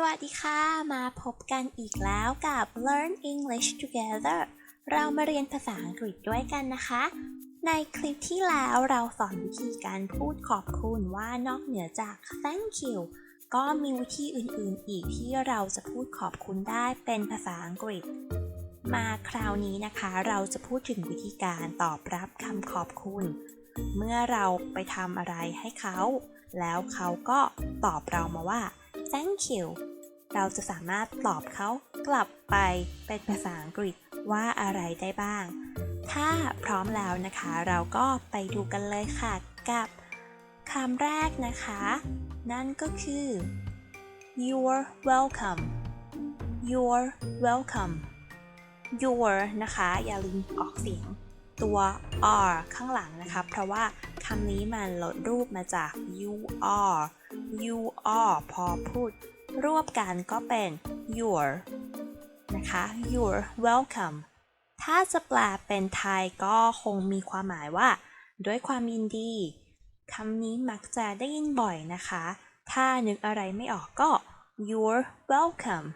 สวัสดีค่ะ มาพบกันอีกแล้วกับ Learn English Together เรามาเรียนภาษาอังกฤษด้วยกันนะคะ ในคลิปที่แล้วเราสอนวิธีการพูดขอบคุณว่านอกเหนือจาก thank you ก็มีวิธีอื่นๆ อีกที่เราจะพูดขอบคุณได้เป็นภาษาอังกฤษ มาคราวนี้นะคะ เราจะพูดถึงวิธีการตอบรับคำขอบคุณ เมื่อเราไปทำอะไรให้เขา แล้วเขาก็ตอบเรามาว่า thank you เราจะสามารถตอบเขากลับไปเป็นภาษาอังกฤษว่าอะไรได้บ้าง ถ้าพร้อมแล้วนะคะเราก็ไปดูกันเลยค่ะกับคำแรกนะคะ นั่นก็คือ you're welcome you're welcome your นะคะ อย่าลืมออกเสียงตัว r ข้างหลังนะคะ เพราะว่าคำนี้มันลดรูปมาจาก you are you are พอพูด รวบกันก็เป็น your นะคะ your welcome ถ้าจะแปลเป็นไทยก็คงมีความหมายว่า ด้วยความยินดีคำนี้มักจะได้ยินบ่อยนะคะ ถ้านึกอะไรไม่ออกก็ you're welcome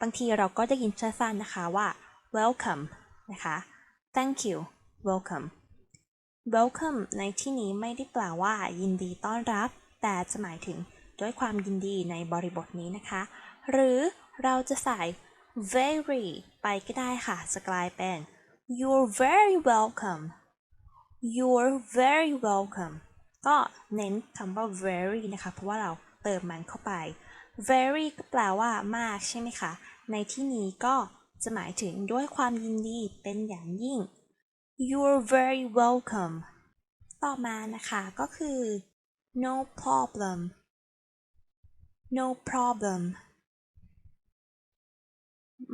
บางทีเราก็ได้ยินสั้นๆนะคะว่า welcome นะคะ thank you welcome welcome ในที่นี้ไม่ได้แปลว่ายินดีต้อนรับ แต่จะหมายถึง ด้วยความยินดีในบริบทนี้นะคะ หรือเราจะใส่ very ไปก็ได้ค่ะ จะกลายเป็น you're very welcome you're very welcome ก็เน้นคำว่า very นะคะ เพราะว่าเราเติมมันเข้าไป very ก็แปลว่ามากใช่ไหมคะ ในที่นี้ก็จะหมายถึงด้วยความยินดีเป็นอย่างยิ่ง you're very welcome ต่อมานะคะก็คือ no problem no problem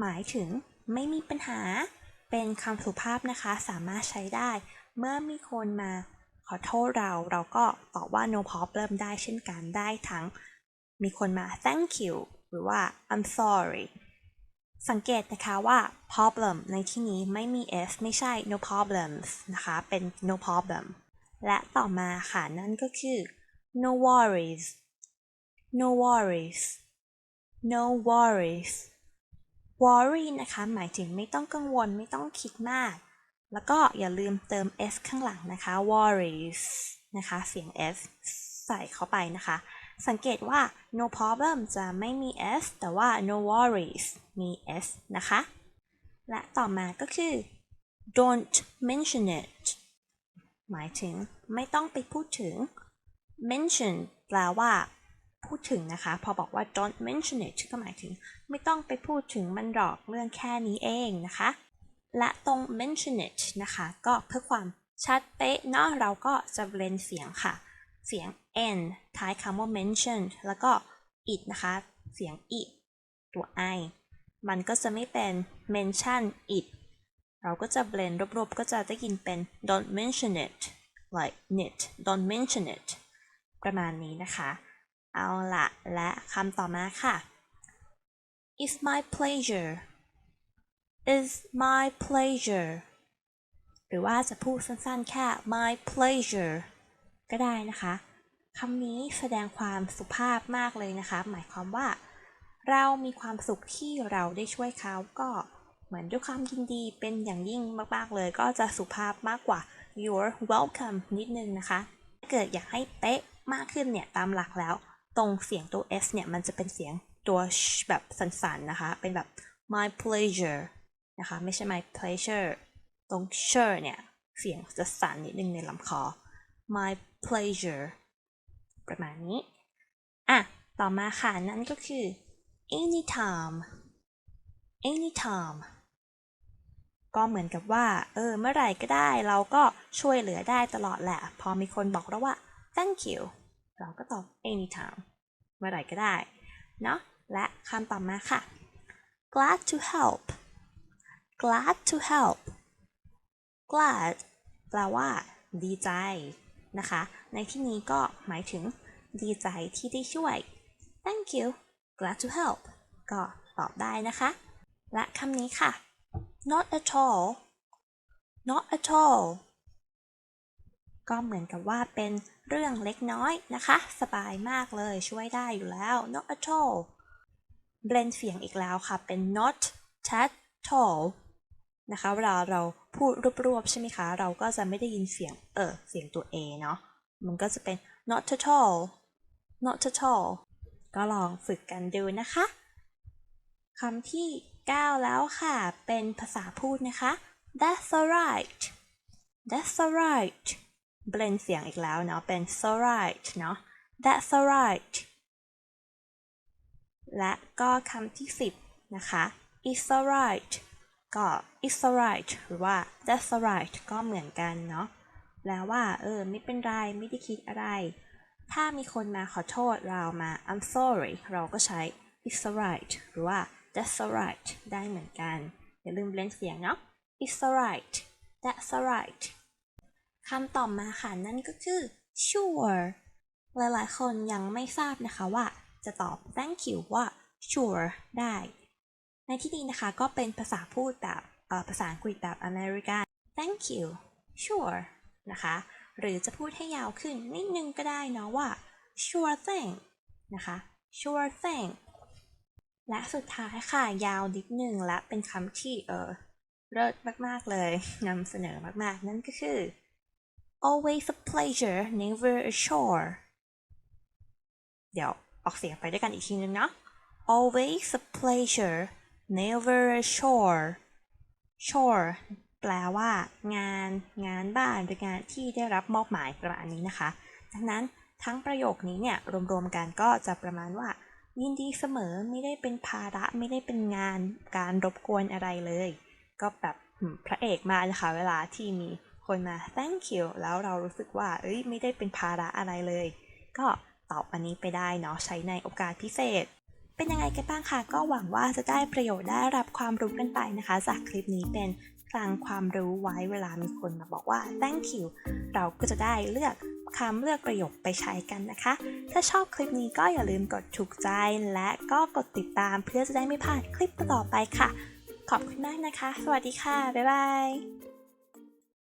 หมายถึงไม่มีปัญหา เป็นคำสุภาพนะคะ สามารถใช้ได้ เมื่อมีคนมาขอโทษเราเราก็ตอบว่า no problem ได้เช่นกันได้ทั้ง มีคนมา thank you หรือว่า I'm sorry สังเกตนะคะว่า problem ในที่นี้ไม่มี s ไม่ใช่ no problems นะคะ เป็น no problem และต่อมาค่ะ นั่นก็คือ no worries no worries no worries worry นะคะ หมายถึงไม่ต้องกังวลไม่ต้องคิดมาก แล้วก็อย่าลืมเติม s ข้างหลังนะคะ worries นะคะ เสียง s ใส่เข้าไปนะคะ สังเกตว่า no problem จะไม่มี s แต่ว่า no worries มี s นะคะ และต่อมาก็คือ don't mention it หมายถึงไม่ต้องไปพูดถึง mention แปลว่า พูดถึงนะคะ พอบอกว่า don't mention it ก็หมายถึง ไม่ต้องไปพูดถึงมันหรอกเรื่องแค่นี้เองนะคะ และตรง mention it นะคะ ก็เพื่อความชัดเป๊ะเนาะเราก็จะเบลนเสียงค่ะ เสียง n ท้ายคำว่า mention แล้วก็ it นะคะ เสียง it ตัว i มันก็จะไม่เป็น mention it เราก็จะเบลนรวบๆ ก็จะได้ยินเป็น don't mention it like it don't mention it ประมาณนี้นะคะ เอาละและคำต่อมาค่ะ it's my pleasure is my pleasure หรือว่าจะพูดสั้นๆแค่ my pleasure ก็ได้นะคะคำนี้แสดงความสุภาพมากเลยนะคะ หมายความว่า เรามีความสุขที่เราได้ช่วยเขาก็เหมือนด้วยความยินดีเป็นอย่างยิ่งมากๆเลย ก็จะสุภาพมากกว่า you're welcome นิดนึงนะคะ ถ้าเกิดอยากให้เป๊ะมากขึ้นเนี่ย ตามหลักแล้ว ตรงเสียงตัว s เนี่ย มันจะเป็นเสียงตัวแบบสันๆนะคะ เป็นแบบ my pleasure นะคะ ไม่ใช่ my pleasure ตรง sure เนี่ย เสียงจะสั่นนิดนึงในลำคอ my pleasure ประมาณนี้ อะ ต่อมาค่ะ นั่นก็คือ anytime anytime ก็เหมือนกับว่า เออ เมื่อไหร่ก็ได้ เราก็ช่วยเหลือได้ตลอดแหละ พอมีคนบอกเราว่า thank you เราก็ตอบ anytime เมื่อไหร่ก็ได้เนาะและคำต่อมาค่ะ glad to help glad to help glad แปลว่า ดีใจนะคะ ในที่นี้ก็หมายถึงดีใจที่ได้ช่วย thank you glad to help ก็ตอบได้นะคะ และคำนี้ค่ะ not at all not at all ก็เหมือนกับว่าเป็นเรื่องเล็กน้อยนะคะ สบายมากเลยช่วยได้อยู่แล้ว not at all เบลนเสียงอีกแล้วค่ะ เป็น not at all นะคะ เวลาเราพูดรวบๆใช่ไหมคะ เราก็จะไม่ได้ยินเสียง เออ เสียงตัว a เนาะ มันก็จะเป็น not at all not at all ก็ลองฝึกกันดูนะคะคำที่ 9 แล้วค่ะ เป็นภาษาพูดนะคะ that's alright that's alright เบลนเสียงอีกแล้วเนาะเป็น alright เนาะ that's alright และก็คำที่ 10 นะคะ it's alright ก็ it's alright หรือว่า that's alright ก็เหมือนกันเนาะแปลว่า เออ ไม่เป็นไร ไม่ได้คิดอะไร ถ้ามีคนมาขอโทษเรามา I'm sorry เราก็ใช้ it's alright หรือว่า that's alright ได้เหมือนกัน อย่าลืมเบลนเสียงเนาะ it's alright that's alright คำต่อมาค่ะนั่นก็คือ sure หลายๆ คนยังไม่ทราบนะคะว่า จะตอบ thank you ว่า sure ได้ ในที่นี้นะคะก็เป็นภาษาพูดแบบภาษาอังกฤษแบบอเมริกัน thank you sure นะคะ หรือจะพูดให้ยาวขึ้นนิดนึงก็ได้เนาะว่า sure thing นะคะ sure thing และสุดท้ายค่ะ ยาวนิดนึงและเป็นคำที่เออเลิศมาก ๆ เลยนำเสนอมาก ๆ นั่นก็คือ always a pleasure never a chore เดี๋ยวออกเสียงไปด้วยกันอีกทีนึงนะ always a pleasure never a chore chore แปลว่า งานงานบ้านหรืองานที่ได้รับมอบหมายประมาณนี้นะคะ ดังนั้นทั้งประโยคนี้เนี่ยรวมๆกันก็จะประมาณว่า ยินดีเสมอไม่ได้เป็นภาระไม่ได้เป็นงานการรบกวนอะไรเลย ก็แบบพระเอกมานะคะเวลาที่มี คนมา thank you แล้วเรารู้สึกว่า เอ้ย ไม่ได้เป็นภาระอะไรเลย ก็ตอบอันนี้ไปได้เนาะ ใช้ในโอกาสพิเศษ เป็นยังไงกันบ้างคะ ก็หวังว่าจะได้ประโยชน์ได้รับความรู้กันไปนะคะ จากคลิปนี้เป็นคลังความรู้ไว้เวลามีคนมาบอกว่า thank you เราก็จะได้เลือกคำเลือกประโยคไปใช้กันนะคะ ถ้าชอบคลิปนี้ก็อย่าลืมกดถูกใจ และก็กดติดตามเพื่อจะได้ไม่พลาดคลิปต่อไปค่ะ ขอบคุณมากนะคะ สวัสดีค่ะ บ๊ายบาย